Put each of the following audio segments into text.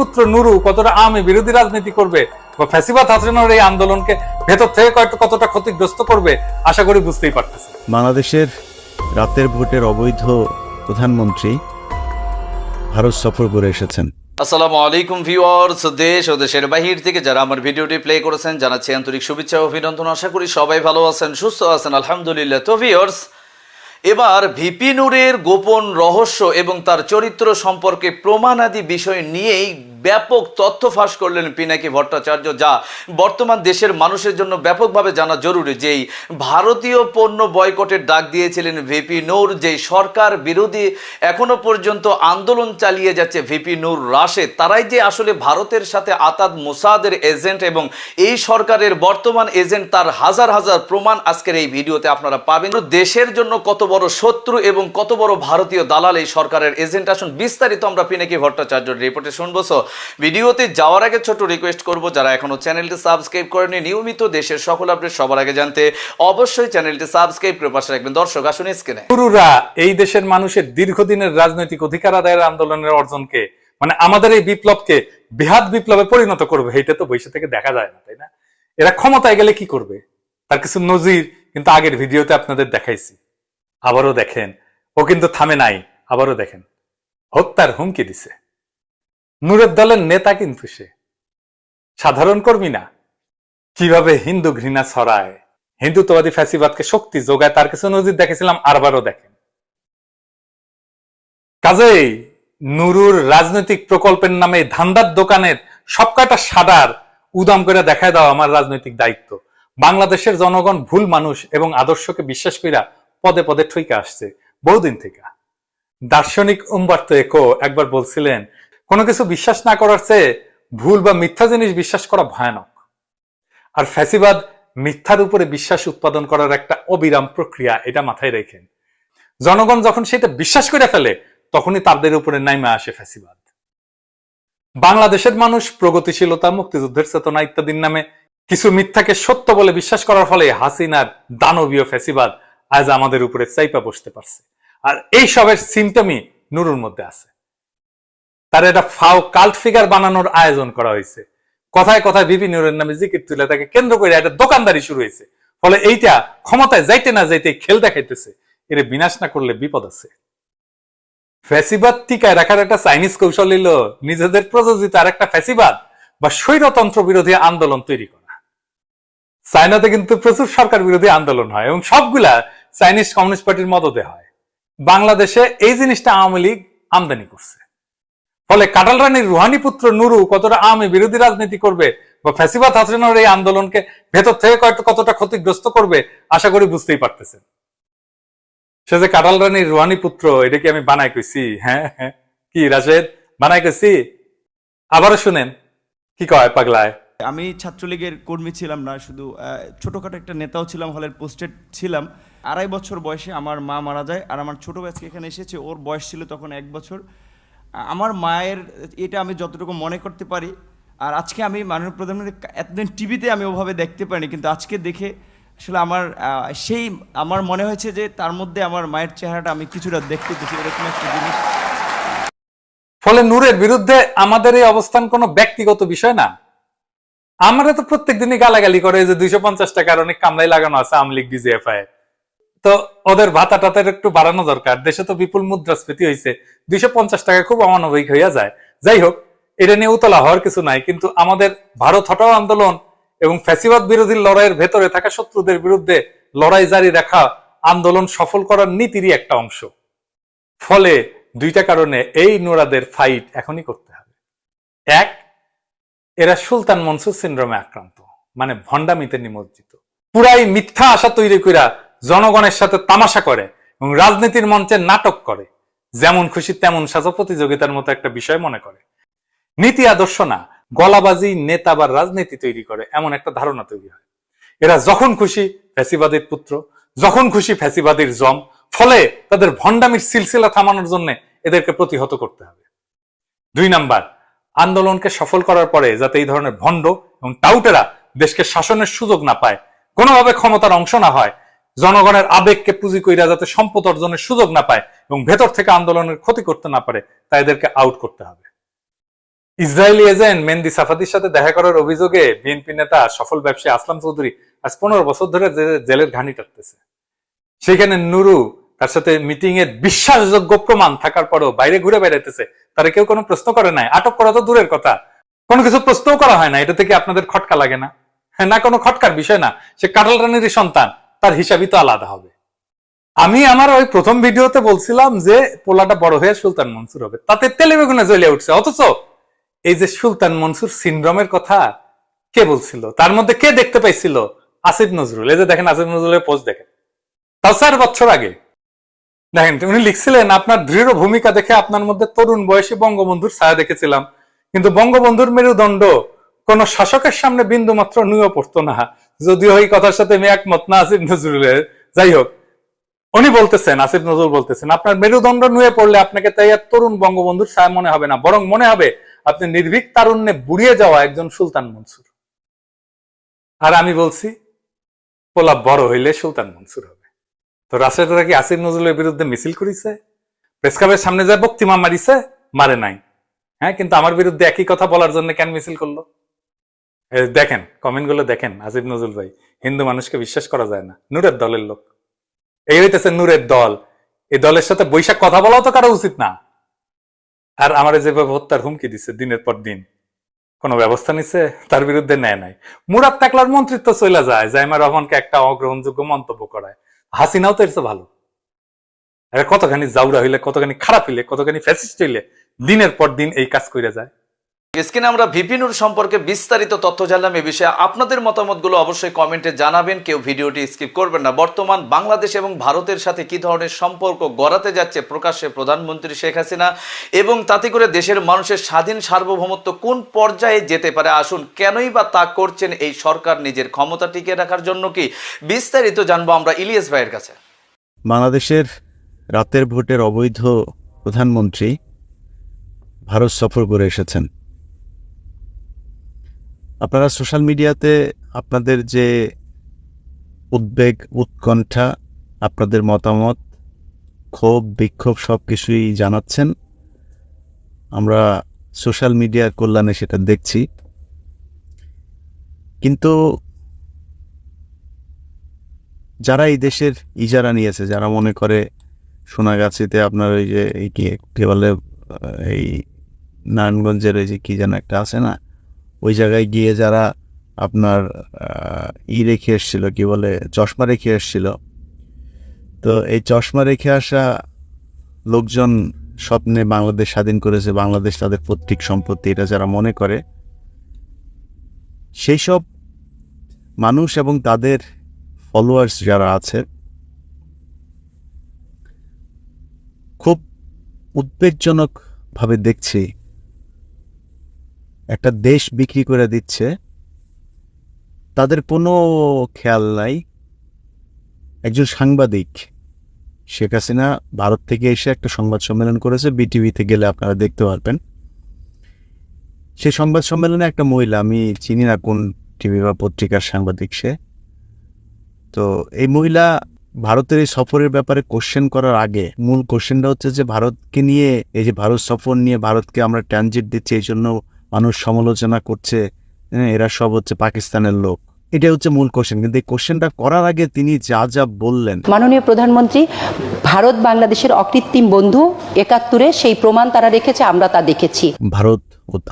পুত্র নুরু কতটা আমি বিরোধী রাজনীতি করবে বা ফ্যাসিবাদ হাসিনার এই আন্দোলনকে ভেতর থেকে কতটা ক্ষতিগ্রস্ত করবে আশা করি বুঝতেই পারতেছি বাংলাদেশের রাতের ভোটের অবৈধ প্রধানমন্ত্রী ভারত সফর করে এসেছেন। আসসালামু আলাইকুম ভিউয়ার্স দেশ ও দেশের বাহির থেকে যারা আমার ভিডিওটি প্লে করেছেন জানাচ্ছি আন্তরিক শুভেচ্ছা অভিনন্দন। আশা করি সবাই ভালো আছেন সুস্থ আছেন আলহামদুলিল্লাহ। তো ভিউয়ার্স এবার ভিপি নূরের গোপন রহস্য এবং তার চরিত্র সম্পর্কে প্রমাণাদি বিষয় নিয়েই ব্যাপক তথ্য ফাঁস করলেন পিনাকি ভট্টাচার্য, যা বর্তমান দেশের মানুষের জন্য ব্যাপকভাবে জানা জরুরি। যেই ভারতীয় পণ্য বয়কটের ডাক দিয়েছিলেন ভিপি নূর, যেই সরকার বিরোধী এখনও পর্যন্ত আন্দোলন চালিয়ে যাচ্ছে ভিপি নূর রাশেদ, তারাই যে আসলে ভারতের সাথে আতাদ মোসাদের এজেন্ট এবং এই সরকারের বর্তমান এজেন্ট, তার হাজার হাজার প্রমাণ আজকের এই ভিডিওতে আপনারা পাবেন। দেশের জন্য কত বড় শত্রু এবং কত বড় ভারতীয় দালাল এই সরকারের এজেন্ট। আসুন বিস্তারিত আমরা পিনাকি ভট্টাচার্যর রিপোর্টে শুনব। ভিডিওতে যাওয়ার আগে ছোট রিকোয়েস্ট করব, যারা এখনও চ্যানেলটি সাবস্ক্রাইব করেনি নিয়মিত দেশের সকল আপডেট সবার আগে জানতে অবশ্যই চ্যানেলটি সাবস্ক্রাইব করে পাশে রাখবেন। দর্শক, আসুন স্ক্রিনে নুরুরা এই দেশের মানুষের দীর্ঘদিনের রাজনৈতিক অধিকার আদায়ের আন্দোলনের অর্জনকে মানে আমাদের এই বিপ্লবকে বৃহৎ বিপ্লবে পরিণত করবে এটা তো বৈশে থেকে দেখা যায় না, তাই না? এরা ক্ষমতায় গেলে কি করবে? তার কিছু নজির কিন্তু আগের ভিডিওতে আপনাদের দেখাইছি। আবারও দেখেন। ও কিন্তু থামে নাই, আবারও দেখেন। হত্যার হুমকি দিছে। নূরের দলের নেতা কিন্তু সে। সাধারণ কর্মী না। কীভাবে হিন্দু ঘৃণা ছড়ায়? হিন্দুত্ববাদী ফ্যাসিবাদকে শক্তি যোগায়, তার কিছু নজির দেখেছিলাম, আরবারও দেখেন। কাজেই নুরুর রাজনৈতিক প্রকল্পের নামে ধান্দার দোকানের সবকটা সাদার উদাম করে দেখায় দাও আমার রাজনৈতিক দায়িত্ব। বাংলাদেশের জনগণ ভুল মানুষ এবং আদর্শকে বিশ্বাস কইরা পদে পদে ঠইকে আসছে। বহুদিন থেকে। দার্শনিক উম্বার্তো একো একবার বলছিলেন কোনো কিছু বিশ্বাস না করার চেয়ে ভুল বা মিথ্যা জিনিস বিশ্বাস করা ভয়ানক। আর ফ্যাসিবাদ মিথ্যার উপরে বিশ্বাস উৎপাদন করার একটা অবিরাম প্রক্রিয়া, এটা মাথায় রেখেন। জনগণ যখন সেটা বিশ্বাস করে ফেলে, তখনই তাদের উপরে নাইমে আসে ফ্যাসিবাদ। বাংলাদেশের মানুষ প্রগতিশীলতা, মুক্তিযুদ্ধের চেতনা ইত্যাদির নামে কিছু মিথ্যাকে সত্য বলে বিশ্বাস করার ফলে হাসিনার দানবীয় ফ্যাসিবাদ আজ আমাদের উপরে চাইপা বসতে পারছে। আর এই সবের সিমটমই নুরুর মধ্যে আছে। তার এটা ফাও কাল্ট ফিগার বানানোর আয়োজন করা হয়েছে। কথায় কথায় বিপি নুরের নামে জিকির তুলে তাকে কেন্দ্র করে একটা দোকানদারি শুরু হয়েছে। ফলে এইটা ক্ষমতায় যাইতে না যাইতে খেল দেখাইতেছে। এর বিনাশ না করলে বিপদ আছে। ফ্যাসিবাদ টিকায় রাখার একটা চাইনিজ কৌশল নিজেদের প্রযোজিত আর একটা ফ্যাসিবাদ বা স্বৈরতন্ত্র বিরোধী আন্দোলন তৈরি করা। চায়নাতে কিন্তু প্রচুর সরকার বিরোধী আন্দোলন হয় এবং সবগুলা চাইনিজ কমিউনিস্ট পার্টির মদতে হয়। বাংলাদেশে এই জিনিসটা আওয়ামী লীগ আমদানি করছে। ফলে কাটাল রানীর রুহানি পুত্র নুরু কতটা আওয়ামী বিরোধী রাজনীতি করবে বা ফ্যাসিবাদ হাসিনার এই আন্দোলনকে ভেতর থেকে কতটা ক্ষতিগ্রস্ত করবে, আশা করি বুঝতেই পারতেছেন। সে যে কাটাল রানীর রুহানি পুত্র, এটা কি আমি বানাই কইছি? হ্যাঁ হ্যাঁ। কি, রাশেদ? বানাই কইছি? আবারও শুনেন। কি কয় পাগলায়? আমি ছাত্রলীগের কর্মী ছিলাম না, শুধু ছোটখাটো একটা নেতাও ছিলাম, হলের পোস্টেড ছিলাম। আড়াই বছর বয়সে আমার মা মারা যায়, আর আমার ছোট ব্যাচকে এখানে এসেছে। ওর বয়স ছিল তখন এক বছর। আমার মায়ের এটা আমি যতটুকু মনে করতে পারি, আর আজকে আমি মাননীয় প্রধানমন্ত্রী এতদিন টিভিতে আমি ওভাবে দেখতে পারিনি, কিন্তু আজকে দেখে আসলে আমার সেই আমার মনে হয়েছে যে তার মধ্যে আমার মায়ের চেহারাটা আমি কিছুটা দেখতে পেয়েছি, এরকম একটা জিনিস। ফলে নূরের বিরুদ্ধে আমাদের এই অবস্থান কোনো ব্যক্তিগত বিষয় না। আমরা তো প্রত্যেক দিনই গালাগালি করে যে দুইশো পঞ্চাশ টাকার অনেক কামলাই লাগানো আছে আওয়ামী লীগ ডিজিএফআই তো ওদের ভাতা টাতার একটু বাড়ানো দরকার। দেশে তো বিপুল মুদ্রাস্ফীতি হয়েছে দুইশো পঞ্চাশ টাকা খুব অমানবিক হইয়া যায়। যাই হোক, এটা নিয়ে উতলা হওয়ার কিছু নাই, কিন্তু আমাদের ভারত হটাও আন্দোলন এবং ফ্যাসিবাদ বিরোধী লড়াইয়ের ভেতরে থাকা শত্রুদের বিরুদ্ধে লড়াই জারি রাখা আন্দোলন সফল করার নীতিরই একটা অংশ। ফলে দুইটা কারণে এই নোরাদের ফাইট এখনই করতে হবে। এক, এরা সুলতান মনসুর সিন্ড্রোমে আক্রান্ত মানে ভণ্ডামিতে নিমজ্জিত। পুরাই মিথ্যা আশা তৈরি কইরা জনগণের সাথে তামাশা করে এবং রাজনীতির মঞ্চে নাটক করে। যেমন খুশি, তেমন সাজা প্রতিযোগিতার মতো একটা বিষয় মনে করে। নীতি আদর্শ না, গলাবাজি, নেতা বা রাজনীতি তৈরি করে, এমন একটা ধারণা তৈরি হয়। এরা যখন খুশি ফ্যাসিবাদের পুত্র, যখন খুশি ফ্যাসিবাদীর জম, ফলে তাদের ভণ্ডামির সিলসিলা থামানোর জন্য এদেরকে প্রতিহত করতে হবে। দুই নাম্বার, আন্দোলনকে সফল করার পরে যাতে এই ধরনের ভণ্ড এবং টাউটেরা দেশকে শাসনের সুযোগ না পায়, কোনোভাবে ক্ষমতার অংশ না হয় জনগণের আবেগকে পুঁজি কইরা যাতে সম্পদ অর্জনের সুযোগ না পায় এবং ভেতর থেকে আন্দোলনের ক্ষতি করতে না পারে, তা এদেরকে আউট করতে হবে। ইসরায়েলি এজেন্ট মেন্দি সাফাদির সাথে দেখা করার অভিযোগে বিএনপি নেতা সফল ব্যবসায়ী আসলাম চৌধুরী আজ পনেরো বছর ধরে জেলের ঘানি টাটতেছে। সেখানে নুরু তার সাথে মিটিং এর বিশ্বাসযোগ্য প্রমাণ থাকার পরও বাইরে ঘুরে বেড়াইতেছে। তারা কেউ কোনো প্রশ্ন করে নাই। আটক করা তো দূরের কথা। কোনো কিছু প্রশ্নও করা হয় না। এটা থেকে আপনাদের খটকা লাগে না। হ্যাঁ না কোনো খটকার বিষয় না। সে কাটাল রানীর সন্তান। তার হিসাবই তো আলাদা হবে। আমি আমার ওই প্রথম ভিডিওতে বলছিলাম যে পোলাটা বড় হয়ে সুলতান মনসুর হবে। তাতে তেলে বেগুনে জ্বলে উঠছে। অথচ এই যে সুলতান মনসুর সিন্ড্রোমের কথা কে বলছিল? তার মধ্যে কে দেখতে পাইছিল? আসিফ নজরুল। এই যে দেখেন আসিফ নজরুলের পোস্ট দেখেন। তাও চার বছর আগে। দেখেন, উনি লিখছিলেন, আপনার দৃঢ় ভূমিকা দেখে আপনার মধ্যে তরুণ বয়সে বঙ্গবন্ধুর ছায়া দেখেছিলাম। কিন্তু বঙ্গবন্ধুর মেরুদণ্ড কোন শাসকের সামনে বিন্দু মাত্র নুয়ে পড়তো না। যদিও এই কথার সাথে আমি একমত না, আসিফ নজরুলের। যাই হোক, উনি বলতেছেন, আসিফ নজরুল বলতেছেন, আপনার মেরুদণ্ড নুয়ে পড়লে আপনাকে তাই আর তরুণ বঙ্গবন্ধুর ছায়া মনে হবে না। বরং মনে হবে আপনি নির্ভীক তারুণ্যে বুড়িয়ে যাওয়া একজন সুলতান মনসুর। আর আমি বলছি, পোলা বড় হইলে সুলতান মনসুর হবে। তো রাশেদরা কি আসিফ নজরুলের বিরুদ্ধে মিছিল করিছে? প্রেস সামনে যায় বক্তিমা মারিছে? মারে নাই। হ্যাঁ কিন্তু আমার বিরুদ্ধে একই কথা বলার জন্য কেন মিছিল করল? দেখেন কমেন্টগুলো দেখেন, আসিফ নজরুল ভাই। হিন্দু মানুষকে বিশ্বাস করা যায় না। নূরের দলের লোক। এই হইতেছে নূরের দল। এই দলের সাথে বৈশাখ কথা বলাও তো কারও উচিত না। আর আমার যেভাবে হত্যার হুমকি দিচ্ছে দিনের পর দিন, কোনো ব্যবস্থা নিছে? তার বিরুদ্ধে নেয় নাই। মুরাদ তাকলার মন্ত্রিত্ব চলে যায়, জাইমা রহমানকে একটা অগ্রহণযোগ্য মন্তব্য করায়। হাসিনাও তো এর ভালো। কতখানি জাউরা হইলে, কতখানি খারাপ হইলে, কতখানি ফ্যাসিস্ট হইলে, দিনের পর দিন এই কাজ করে যায়। স্ক্রিনে আমরা ভিপিনুর সম্পর্কে বিস্তারিত তথ্য জানলাম এ বিষয়ে আপনাদের মতামতগুলো অবশ্যই কমেন্টে জানাবেন। কেউ ভিডিওটি স্কিপ করবেন না। বর্তমান বাংলাদেশ এবং ভারতের সাথে কি ধরনের সম্পর্ক গড়াতে যাচ্ছে প্রকাশ্যে প্রধানমন্ত্রী শেখ হাসিনা এবং তাতে করে দেশের মানুষের স্বাধীন সার্বভৌমত্ব কোন পর্যায়ে যেতে পারে? আসুন, কেনই বা তা করছেন এই সরকার নিজের ক্ষমতা টিকে রাখার জন্য কি? বিস্তারিত জানব আমরা ইলিয়াস ভাইয়ের কাছে। বাংলাদেশের রাতের ভোটের অবৈধ প্রধানমন্ত্রী ভারত সফর করে এসেছেন। আপনারা সোশ্যাল মিডিয়াতে আপনাদের যে উদ্বেগ, উৎকণ্ঠা, আপনাদের মতামত, ক্ষোভ, বিক্ষোভ সব কিছুই জানাচ্ছেন। আমরা সোশ্যাল মিডিয়ার কল্যাণে সেটা দেখছি। কিন্তু যারা এই দেশের ইজারা নিয়েছে, যারা মনে করে সোনাগাছিতে আপনার ওই যে কি বলে এই নারায়ণগঞ্জের ওই যে কী যেন একটা আছে না? ওই জায়গায় গিয়ে যারা আপনার ই রেখে এসছিল, কি বলে, চশমা রেখে এসছিল। তো এই চশমা রেখে আসা লোকজন স্বপ্নে বাংলাদেশ স্বাধীন করেছে, বাংলাদেশ তাদের পৈতৃক সম্পত্তি, এটা যারা মনে করে। সেই সব মানুষ এবং তাদের ফলোয়ার্স যারা আছে, খুব উদ্বেগজনকভাবে দেখছি একটা দেশ বিক্রি করে দিচ্ছে, তাদের কোনো খেয়াল নাই। একজন সাংবাদিক, শেখ হাসিনা ভারত থেকে এসে একটা সংবাদ সম্মেলন করেছে বিটিভিতে গেলে আপনারা দেখতে পারবেন। সেই সংবাদ সম্মেলনে একটা মহিলা, আমি চিনি না কোন টিভি বা পত্রিকার সাংবাদিক সে, তো এই মহিলা ভারতের এই সফরের ব্যাপারে কোশ্চেন করার আগে, মূল কোশ্চেনটা হচ্ছে যে ভারতকে নিয়ে, এই যে ভারত সফর নিয়ে ভারতকে আমরা ট্রানজিট দিচ্ছি, এই জন্য মানুষ সমালোচনা করছে হ্যাঁ, এরা সব হচ্ছে পাকিস্তানের লোক। এটা হচ্ছে মূল কোশ্চেন কিন্তু এই কোশ্চেনটা করার আগে তিনি যা যা বললেন। মাননীয় প্রধানমন্ত্রী ভারত বাংলাদেশের অকৃত্রিম বন্ধু একাত্তরে সেই প্রমাণ তারা রেখেছে আমরা তা দেখেছি। ভারত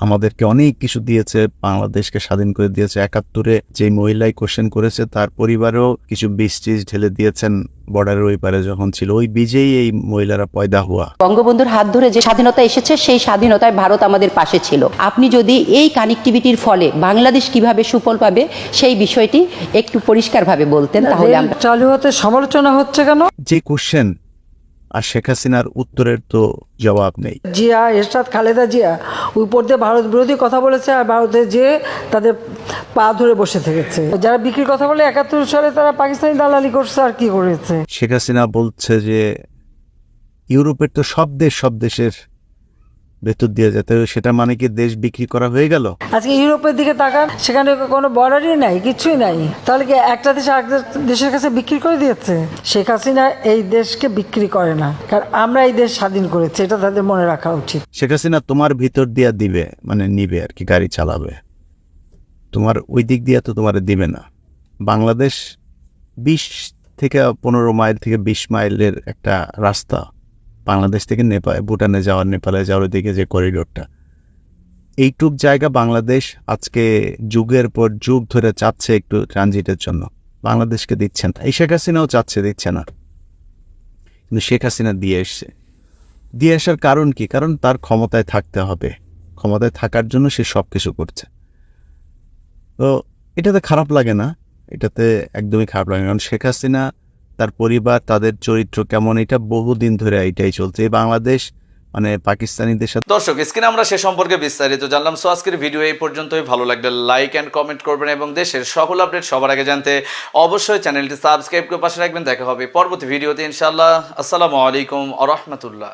আমাদেরকে অনেক কিছু দিয়েছে বাংলাদেশকে স্বাধীন করে দিয়েছে একাত্তরে যে মহিলাই কোশ্চেন করেছে তার পরিবারেও কিছু বীজ টিজ ঢেলে দিয়েছেন বর্ডারের ওই পারে যখন ছিল। ওই বীজেই এই মহিলারা পয়দা হওয়া বঙ্গবন্ধুর হাত ধরে যে স্বাধীনতা এসেছে সেই স্বাধীনতায় ভারত আমাদের পাশে ছিল। আপনি যদি এই কানেক্টিভিটির ফলে বাংলাদেশ কীভাবে সুফল পাবে সেই বিষয়টি একটু পরিষ্কারভাবে বলতেন তাহলে চালু হতে সমালোচনা হচ্ছে কেন? যে কোশ্চেন আর শেখ হাসিনার উত্তরের তো জবাব নেই। জিয়া এরশাদ খালেদা জিয়া উপর দিয়ে ভারত বিরোধী কথা বলেছে আর ভারতে যে তাদের পা ধরে বসে থেকেছে। যারা বিক্রির কথা বলে একাত্তর সালে তারা পাকিস্তানি দালালি করছে আর কি করেছে? শেখ হাসিনা বলছে যে ইউরোপের তো সব দেশ সব দেশের ভেতর দিয়ে যেতে সেটা মানে কি দেশ বিক্রি করা হয়ে গেল? আজকে ইউরোপের দিকে তাকান সেখানে কোনো বর্ডারই নাই কিছুই নাই। তাহলে কি একটা দেশ আরেক দেশের কাছে বিক্রি করে দিয়েছে? শেখ হাসিনা এই দেশকে বিক্রি করে না কারণ আমরা এই দেশ স্বাধীন করেছি এটা তাদের মনে রাখা উচিত। শেখ হাসিনা তোমার ভিতর দিয়া দিবে মানে নিবে আর কি গাড়ি চালাবে। তোমার ওই দিক দিয়ে তো তোমার দিবে না। বাংলাদেশ বিশ থেকে পনেরো মাইল থেকে বিশ মাইলের একটা রাস্তা। বাংলাদেশ থেকে নেপাল ভুটানে যাওয়ার, নেপালে যাওয়ার ওইদিকে যে করিডোরটা। এইটুক জায়গা বাংলাদেশ আজকে যুগের পর যুগ ধরে চাচ্ছে একটু ট্রানজিটের জন্য। বাংলাদেশকে দিচ্ছে না। এই শেখ হাসিনাও চাচ্ছে, দিচ্ছে না। কিন্তু শেখ হাসিনা দিয়ে এসছে। দিয়ে আসার কারণ কি? কারণ তার ক্ষমতায় থাকতে হবে। ক্ষমতায় থাকার জন্য সে সব কিছু করছে। তো এটাতে খারাপ লাগে না। এটাতে একদমই খারাপ লাগে কারণ শেখ হাসিনা তার পরিবার, তাদের চরিত্র কেমন, এটা বহুদিন ধরে এটাই চলছে। বাংলাদেশ মানে পাকিস্তানিদের সাথে দর্শক, স্ক্রিনে আমরা সে সম্পর্কে বিস্তারিত জানলাম। সো আজকের ভিডিও এই পর্যন্তই। ভালো লাগলে লাইক অ্যান্ড কমেন্ট করবেন এবং দেশের সকল আপডেট সবার আগে জানতে অবশ্যই চ্যানেলটি সাবস্ক্রাইব করে পাশে রাখবেন। দেখা হবে পরবর্তী ভিডিওতে ইনশাআল্লাহ। আসসালামু আলাইকুম আ রহমতুল্লাহ।